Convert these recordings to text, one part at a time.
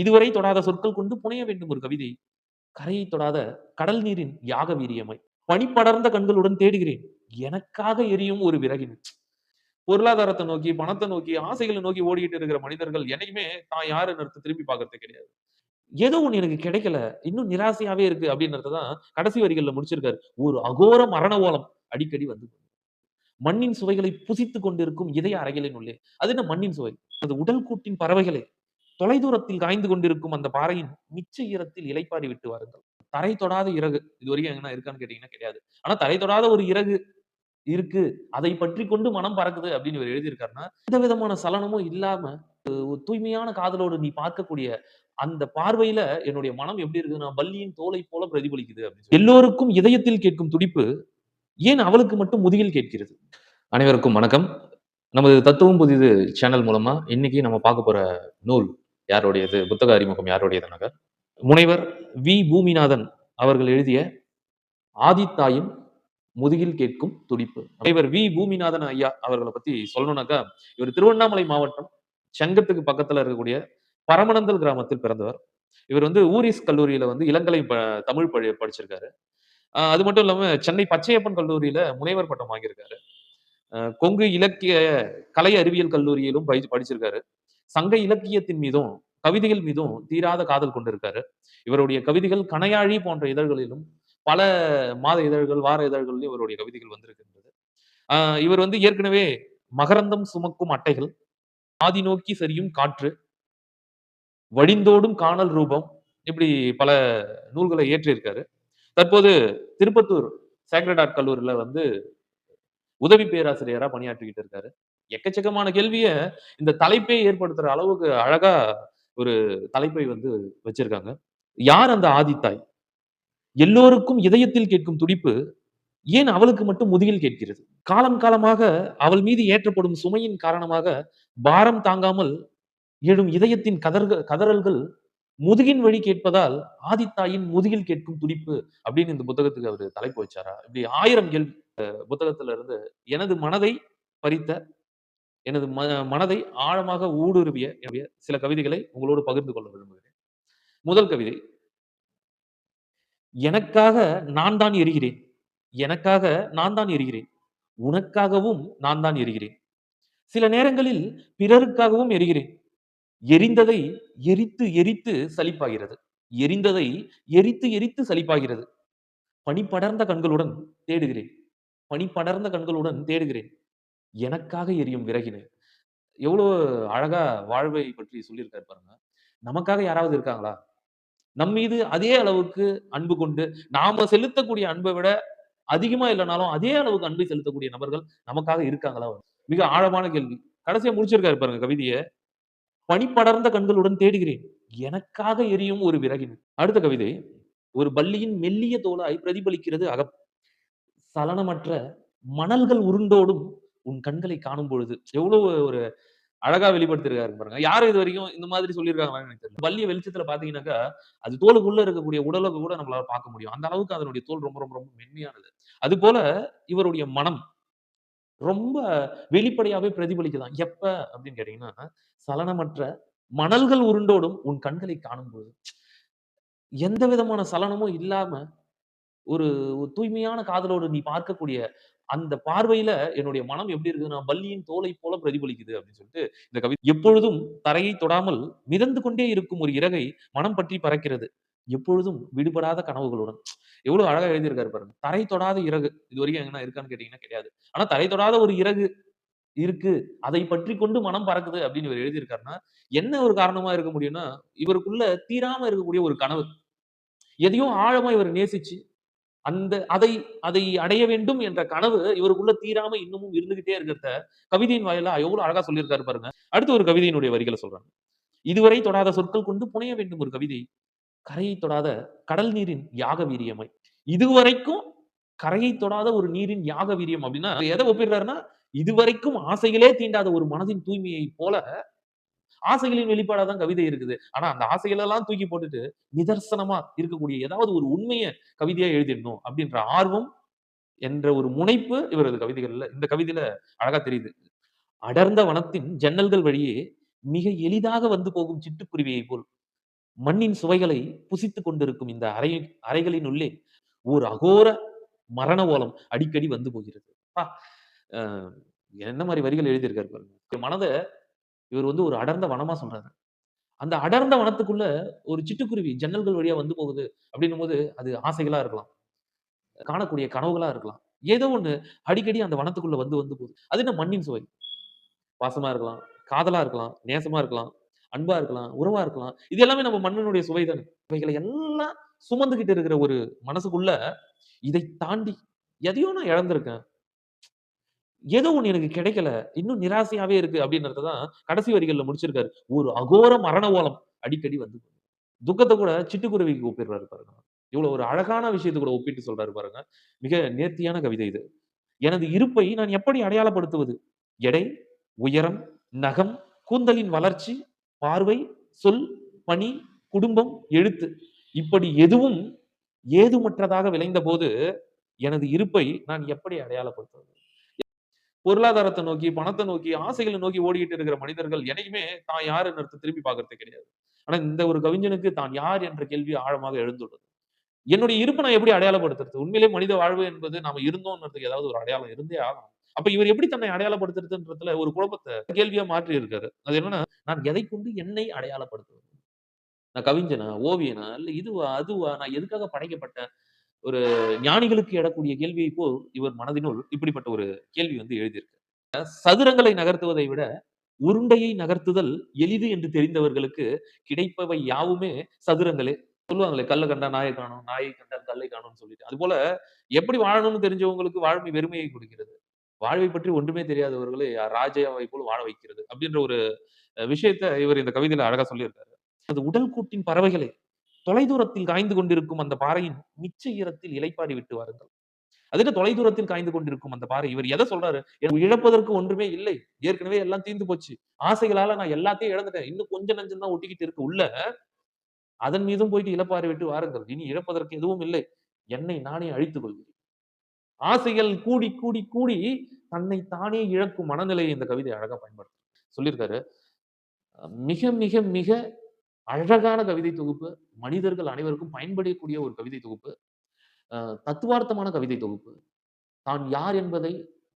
இதுவரை தொடாத சொற்கள் கொண்டு புனைய வேண்டும் ஒரு கவிதை. கரையை தொடாத கடல் நீரின் யாக வீரியமை பனிப்படர்ந்த கண்களுடன் தேடுகிறேன். எனக்காக எரியும் ஒரு விறகின். பொருளாதாரத்தை நோக்கி பணத்தை நோக்கி ஆசைகளை நோக்கி ஓடிக்கிட்டு இருக்கிற மனிதர்கள் என்னைக்குமே தான் யாருன்னு அர்த்தம் திரும்பி பார்க்கறது கிடையாது. ஏதோ ஒண்ணு எனக்கு கிடைக்கல. இன்னும் நிராசையாவே இருக்கு அப்படின்றதான் கடைசி வரிகள்ல முடிச்சிருக்காரு. ஒரு அகோர மரண ஓலம் அடிக்கடி வந்து மண்ணின் சுவைகளை புசித்துக் கொண்டிருக்கும் இதய அறைகளின் உள்ளே. அது என்ன மண்ணின் சுவை? அது உடல் கூட்டின் பறவைகளே. தொலைதூரத்தில் காய்ந்து கொண்டிருக்கும் அந்த பாறையின் மிச்ச ஈரத்தில் இலைப்பாரி விட்டு வாருங்கள். தரை தொடாத இறகு இது வரைக்கும் எங்கன்னா இருக்கான்னு கேட்டீங்கன்னா கிடையாது. ஆனா தரை தொடாத ஒரு இறகு இருக்கு. அதை பற்றி கொண்டு மனம் பறக்குது அப்படின்னு இவர் எழுதியிருக்காருன்னா எந்த விதமான சலனமும் இல்லாம ஒரு தூய்மையான காதலோடு நீ பார்க்கக்கூடிய அந்த பார்வையில என்னுடைய மனம் எப்படி இருக்குதுன்னா பல்லியின் தோலை போல பிரதிபலிக்குது அப்படின்னு எல்லோருக்கும் இதயத்தில் கேட்கும் துடிப்பு ஏன் அவளுக்கு மட்டும் முதுகில் கேட்கிறது? அனைவருக்கும் வணக்கம். நமது தத்துவம் புதிது சேனல் மூலமா இன்னைக்கு நம்ம பார்க்க போற நூல் யாருடையது? புத்தக அறிமுகம் நகர்? முனைவர் வி. பூமிநாதன் அவர்கள் எழுதிய ஆதித்தாயின் முதுகில் கேட்கும் துடிப்பு முனைவர் வி. பூமிநாதன் ஐயா அவர்களை பத்தி சொல்லணும்னாக்கா இவர் திருவண்ணாமலை மாவட்டம் செங்கத்துக்கு பக்கத்துல இருக்கக்கூடிய பரமனந்தல் கிராமத்தில் பிறந்தவர். இவர் வந்து ஊரிஸ் கல்லூரியில வந்து இளங்கலை ப- தமிழ் படி படிச்சிருக்காரு. ஆஹ் அது மட்டும் இல்லாம சென்னை பச்சையப்பன் கல்லூரியில முனைவர் பட்டம் வாங்கியிருக்காரு. ஆஹ் கொங்கு இலக்கிய கலை அறிவியல் கல்லூரியிலும் படி- படிச்சிருக்காரு. சங்க இலக்கியத்தின் மீதும் கவிதைகள் மீதும் தீராத காதல் கொண்டிருக்காரு. இவருடைய கவிதைகள் கணையாழி போன்ற இதழ்களிலும் பல மாத இதழ்கள் வார இதழ்களிலும் இவருடைய கவிதைகள் வந்திருக்கின்றது. இவர் வந்து ஏற்கனவே மகரந்தம் சுமக்கும் அட்டைகள் ஆதி நோக்கி சரியும் காற்று வழிந்தோடும் காணல் ரூபம் இப்படி பல நூல்களை இயற்றியிருக்காரு. தற்போது திருப்பத்தூர் சேக்ரட் ஆர்ட் கல்லூரியில வந்து உதவி பேராசிரியரா பணியாற்றிக்கிட்டு இருக்காரு. எக்கச்சக்கமான கேள்வியை இந்த தலைப்பே ஏற்படுத்துற அளவுக்கு அழகா ஒரு தலைப்பை வந்து வச்சிருக்காங்க. யார் அந்த ஆதித்தாய்? எல்லோருக்கும் இதயத்தில் கேட்கும் துடிப்பு ஏன் அவளுக்கு மட்டும் முதுகில் கேட்கிறது? காலம் காலமாக அவள் மீது ஏற்றப்படும் சுமையின் காரணமாக பாரம் தாங்காமல் எழும் இதயத்தின் கதர்கள் கதறல்கள் முதுகின் வழி கேட்பதால் ஆதித்தாயின் முதுகில் கேட்கும் துடிப்பு அப்படின்னு இந்த புத்தகத்துக்கு அவர் தலைப்பு வச்சாரா? இப்படி ஆயிரம் கேள்வி புத்தகத்துல இருந்து எனது மனதை பறித்த எனது ம- மனதை ஆழமாக ஊடுருவிய என்னுடைய சில கவிதைகளை உங்களோடு பகிர்ந்து கொள்ள விரும்புகிறேன். முதல் கவிதை. எனக்காக நான் தான் எரிகிறேன். எனக்காக நான் தான் எரிகிறேன். உனக்காகவும் நான் தான் எரிகிறேன். சில நேரங்களில் பிறருக்காகவும் எரிகிறேன். எரிந்ததை எரித்து எரித்து சலிப்பாகிறது. எரிந்ததை எரித்து எரித்து சலிப்பாகிறது. பனி படர்ந்த கண்களுடன் தேடுகிறேன். பனி படர்ந்த கண்களுடன் தேடுகிறேன். எனக்காக எரியும் விறகினு எவ்வளவு அழகா வாழ்வை பற்றி சொல்லியிருக்காரு பாருங்க. நமக்காக யாராவது இருக்காங்களா? நம் மீது அதே அளவுக்கு அன்பு கொண்டு நாம செலுத்தக்கூடிய அன்பை விட அதிகமா இல்லைனாலும் அதே அளவுக்கு அன்பை செலுத்தக்கூடிய நபர்கள் நமக்காக இருக்காங்களா? மிக ஆழமான கேள்வி. கடைசியா முடிச்சிருக்காரு பாருங்க கவிதையை. பனிப்படர்ந்த கண்களுடன் தேடுகிறேன். எனக்காக எரியும் ஒரு விறகின் அடுத்த கவிதை. ஒரு பள்ளியின் மெல்லிய தோலாய் பிரதிபலிக்கிறது அகம். சலனமற்ற மணல்கள் உருண்டோடும் உன் கண்களை காணும் பொழுது எவ்வளவு ஒரு அழகா வெளிப்படுத்திருக்காரு பாருங்க. யாரும் இது வரைக்கும் இந்த மாதிரி சொல்லியிருக்காங்களான்னு எனக்கு தெரியல. வள்ளிய வெளிச்சத்துல பாத்தீங்கன்னாக்கா அது தோலுக்குள்ள இருக்கக்கூடிய உடலை கூட நம்மளால பார்க்க முடியும். அந்த அளவுக்கு அதனுடைய தோல் ரொம்ப ரொம்ப ரொம்ப மென்மையானது. அது போல இவருடைய மனம் ரொம்ப வெளிப்படையாவே பிரதிபலிக்குதான். எப்ப அப்படின்னு கேட்டீங்கன்னா சலனமற்ற மணல்கள் உருண்டோடும் உன் கண்களை காணும்போது எந்த விதமான சலனமும் இல்லாம ஒரு ஒரு தூய்மையான காதலோடு நீ பார்க்கக்கூடிய அந்த பார்வையில என்னுடைய மனம் எப்படி இருக்குதுன்னா பல்லியின் தோலை போல பிரதிபலிக்குது அப்படின்னு சொல்லிட்டு இந்த கவிதை எப்பொழுதும் தரையை தொடாமல் மிதந்து கொண்டே இருக்கும் ஒரு இறகை மனம் பற்றி பறக்கிறது. எப்பொழுதும் விடுபடாத கனவுகளுடன். எவ்வளவு அழகா எழுதியிருக்காரு பாருங்க. தரை தொடாத இறகு. இது வரைக்கும் எங்கன்னா இருக்கான்னு கேட்டீங்கன்னா கிடையாது. ஆனா தரை தொடாத ஒரு இறகு இருக்கு. அதை பற்றி கொண்டு மனம் பறக்குது அப்படின்னு இவர் எழுதியிருக்காருன்னா என்ன ஒரு காரணமா இருக்க முடியும்னா இவருக்குள்ள தீராம இருக்கக்கூடிய ஒரு கனவு. எதையோ ஆழமா இவர் நேசிச்சு அந்த அதை அதை அடைய வேண்டும் என்ற கனவு இவருக்குள்ள தீராம இன்னமும் இருந்துகிட்டே இருக்கிறத கவிதையின் வாயிலா எவ்வளவு அழகா சொல்லியிருக்காரு பாருங்க. அடுத்து ஒரு கவிதையினுடைய வரிகளை சொல்றாங்க இதுவரை தொடாத சொற்கள் கொண்டு புனைய வேண்டும் ஒரு கவிதை. கரையை தொடாத கடல் நீரின் யாக வீரியமை இதுவரைக்கும் கரையை தொடாத ஒரு நீரின் யாக வீரியம் அப்படின்னா எதை ஒப்பிடுறாருன்னா இதுவரைக்கும் ஆசைகளே தீண்டாத ஒரு மனதின் தூய்மையை போல ஆசைகளின் வெளிப்பாடா தான் கவிதை இருக்குது ஆனா அந்த ஆசைகள் எல்லாம் தூக்கி போட்டுட்டு நிதர்சனமா இருக்கக்கூடிய ஏதாவது ஒரு உண்மையை கவிதையா எழுதிடணும் அப்படின்ற ஆர்வம் என்ற ஒரு முனைப்பு இவரது கவிதைகள்ல இந்த கவிதையில அழகா தெரியுது அடர்ந்த வனத்தின் ஜன்னல்கள் வழியே மிக எளிதாக வந்து போகும் சிட்டுக்குருவியை போல் மண்ணின் சுவைகளை புசித்து கொண்டிருக்கும் இந்த அறை அறைகளின் உள்ளே ஒரு அகோர மரண ஓலம் அடிக்கடி வந்து போகிறது. என்ன மாதிரி வரிகள் எழுதியிருக்காரு பாருங்க. மனதை இவர் வந்து ஒரு அடர்ந்த வனமா சொல்றாரு. அந்த அடர்ந்த வனத்துக்குள்ள ஒரு சிட்டுக்குருவி ஜன்னல்கள் வழியா வந்து போகுது அப்படின்னும் போது அது ஆசைகளா இருக்கலாம். காணக்கூடிய கனவுகளா இருக்கலாம். ஏதோ ஒண்ணு அடிக்கடி அந்த வனத்துக்குள்ள வந்து வந்து போகுது. அது என்ன மண்ணின் சுவை. பாசமா இருக்கலாம், காதலா இருக்கலாம், நேசமா இருக்கலாம், அன்பா இருக்கலாம், உறவா இருக்கலாம். இது எல்லாமே நம்ம மண்ணினுடைய சுவை தானே. இவைகளை எல்லாம் சுமந்துகிட்டு இருக்கிற ஒரு மனசுக்குள்ள, இதை தாண்டி எதையோ நான் இழந்திருக்கேன். ஏதோ ஒன்று எனக்கு கிடைக்கல. இன்னும் நிராசையாவே இருக்கு அப்படின்றத தான் கடைசி வரிகளில் முடிச்சிருக்காரு. ஒரு அகோர மரண ஓலம் அடிக்கடி வந்து துக்கத்தை கூட சிட்டுக்குருவிக்கு ஒப்பிடுறாரு பாருங்க. இவ்வளவு ஒரு அழகான விஷயத்தை கூட ஒப்பிட்டு சொல்றாரு பாருங்க. மிக நேர்த்தியான கவிதை இது. எனது இருப்பை நான் எப்படி அடையாளப்படுத்துவது? எடை, உயரம், நகம், கூந்தலின் வளர்ச்சி, பார்வை, சொல், பணி, குடும்பம், எழுத்து இப்படி எதுவும் ஏதுமற்றதாக விளைந்தபோது, எனது இருப்பை நான் எப்படி அடையாளப்படுத்துவது? பொருளாதாரத்தை நோக்கி, பணத்தை நோக்கி, ஆசைகளை நோக்கி ஓடிக்கிட்டு இருக்கிற மனிதர்கள் என்னைக்குமே தான் யாருன்றத திரும்பி பார்க்கறது கிடையாது. ஆனா இந்த ஒரு கவிஞனுக்கு தான் யார் என்ற கேள்வி ஆழமாக எழுந்துள்ளது. என்னுடைய இருப்பை நான் எப்படி அடையாளப்படுத்துறது? உண்மையிலே மனித வாழ்வு என்பது நாம இருந்தோம்ன்றதுக்கு ஏதாவது ஒரு அடையாளம் இருந்தே ஆகும் அப்ப இவர் எப்படி தன்னை அடையாளப்படுத்துறதுன்றதுல ஒரு குழப்பத்தை கேள்வியா மாற்றி இருக்காரு. அது என்னன்னா, நான் எதை கொண்டு என்னை அடையாளப்படுத்துவது? நான் கவிஞனா? ஓவியனா? இல்ல இதுவா? அதுவா? நான் எதுக்காக படைக்கப்பட்டேன்? ஒரு ஞானிகளுக்கு எடக்கூடிய கேள்வியை போல் இவர் மனதினுள் இப்படிப்பட்ட ஒரு கேள்வி வந்து எழுதியிருக்கு. சதுரங்களை நகர்த்துவதை விட, உருண்டையை நகர்த்துதல் எளிது என்று தெரிந்தவர்களுக்கு கிடைப்பவை யாவுமே சதுரங்களே. சொல்லுவாங்களே, "கல்ல கண்டா நாயை காணும் நாயை கண்டால் கல்லை காணும்னு சொல்லிட்டு. அது போல எப்படி வாழணும்னு தெரிஞ்சவங்களுக்கு வாழ்மை வெறுமையை கொடுக்கிறது. வாழ்வை பற்றி ஒன்றுமே தெரியாதவர்களை ராஜாவை போல் வாழ வைக்கிறது. அப்படின்ற ஒரு விஷயத்த இவர் இந்த கவிதையில அழகா சொல்லியிருக்காரு. அது உடல் கூட்டின் பறவைகளே, தொலைதூரத்தில் காய்ந்து கொண்டிருக்கும் அந்த பாறையின் மிச்ச ஈரத்தில் இளைப்பாறி விட்டு வாருங்கள். அதுக்கு தொலைதூரத்தில் காய்ந்து கொண்டிருக்கும் அந்த பாறை. இவர் எதை சொல்றாரு? இழப்பதற்கு ஒன்றுமே இல்லை. ஏற்கனவே எல்லாம் தீர்ந்து போச்சு. ஆசைகளால நான் எல்லாத்தையும் இழந்துட்டேன். இன்னும் கொஞ்சம் நஞ்சம் தான் ஒட்டிக்கிட்டு இருக்கு உள்ள. அதன் மீதும் போயிட்டு இழப்பாறை விட்டு வாருங்கள். இனி இழப்பதற்கு எதுவும் இல்லை. என்னை நானே அழித்துக் கொள்கிறேன். ஆசைகள் கூடி, கூடி, கூடி தன்னை தானே இழக்கும் மனநிலையை இந்த கவிதை அழகா பயன்படுத்தும் சொல்லியிருக்காரு. மிக, மிக, மிக அழகான கவிதை தொகுப்பு. மனிதர்கள் அனைவருக்கும் பயன்படக்கூடிய ஒரு கவிதை தொகுப்பு. தத்துவார்த்தமான கவிதை தொகுப்பு. தான் யார் என்பதை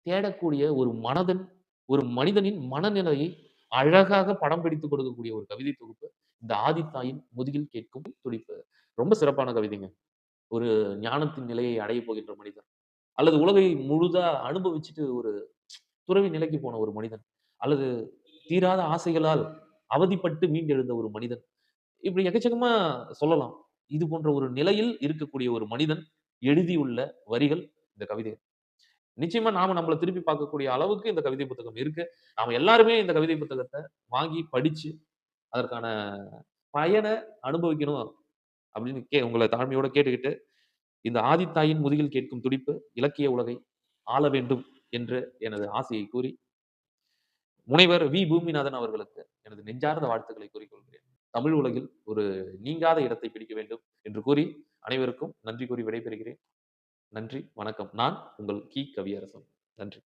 தேடக்கூடிய ஒரு மனதன் ஒரு மனிதனின் மனநிலையை அழகாக படம் பிடித்து கொடுக்கக்கூடிய ஒரு கவிதை தொகுப்பு. இந்த ஆதித்தாயின் முதுகில் கேட்கும் துடிப்பு. ரொம்ப சிறப்பான கவிதைங்க. ஒரு ஞானத்தின் நிலையை அடைய போகின்ற மனிதன். அல்லது உலகை முழுதா அனுபவிச்சுட்டு ஒரு துறவி நிலைக்கு போன ஒரு மனிதன். அல்லது தீராத ஆசைகளால் அவதிப்பட்டு மீண்டெழுந்த ஒரு மனிதன். இப்படி எக்கச்சக்கமா சொல்லலாம். இது போன்ற ஒரு நிலையில் இருக்கக்கூடிய ஒரு மனிதன் எழுதியுள்ள வரிகள் இந்த கவிதை. நிச்சயமா நாம நம்மள திருப்பி பார்க்கக்கூடிய அளவுக்கு இந்த கவிதை புத்தகம் இருக்கு. நாம எல்லாருமே இந்த கவிதை புத்தகத்தை வாங்கி படிச்சு, அதற்கான பயனை அனுபவிக்கணும் அப்படின்னு கே உங்களை தாழ்மையோட கேட்டுக்கிட்டு, இந்த ஆதித்தாயின் முதுகில் கேட்கும் துடிப்பு, இலக்கிய உலகை ஆள வேண்டும் என்று எனது ஆசையை கூறி, முனைவர் வி. பூமிநாதன் அவர்களுக்கு எனது நெஞ்சார்ந்த வாழ்த்துக்களை கூறிக்கொள்கிறேன். தமிழ் உலகில் ஒரு நீங்காத இடத்தை பிடிக்க வேண்டும் என்று கூறி, அனைவருக்கும் நன்றி கூறி விடைபெறுகிறேன். நன்றி, வணக்கம். நான் உங்கள் கி. கவியரசன். நன்றி.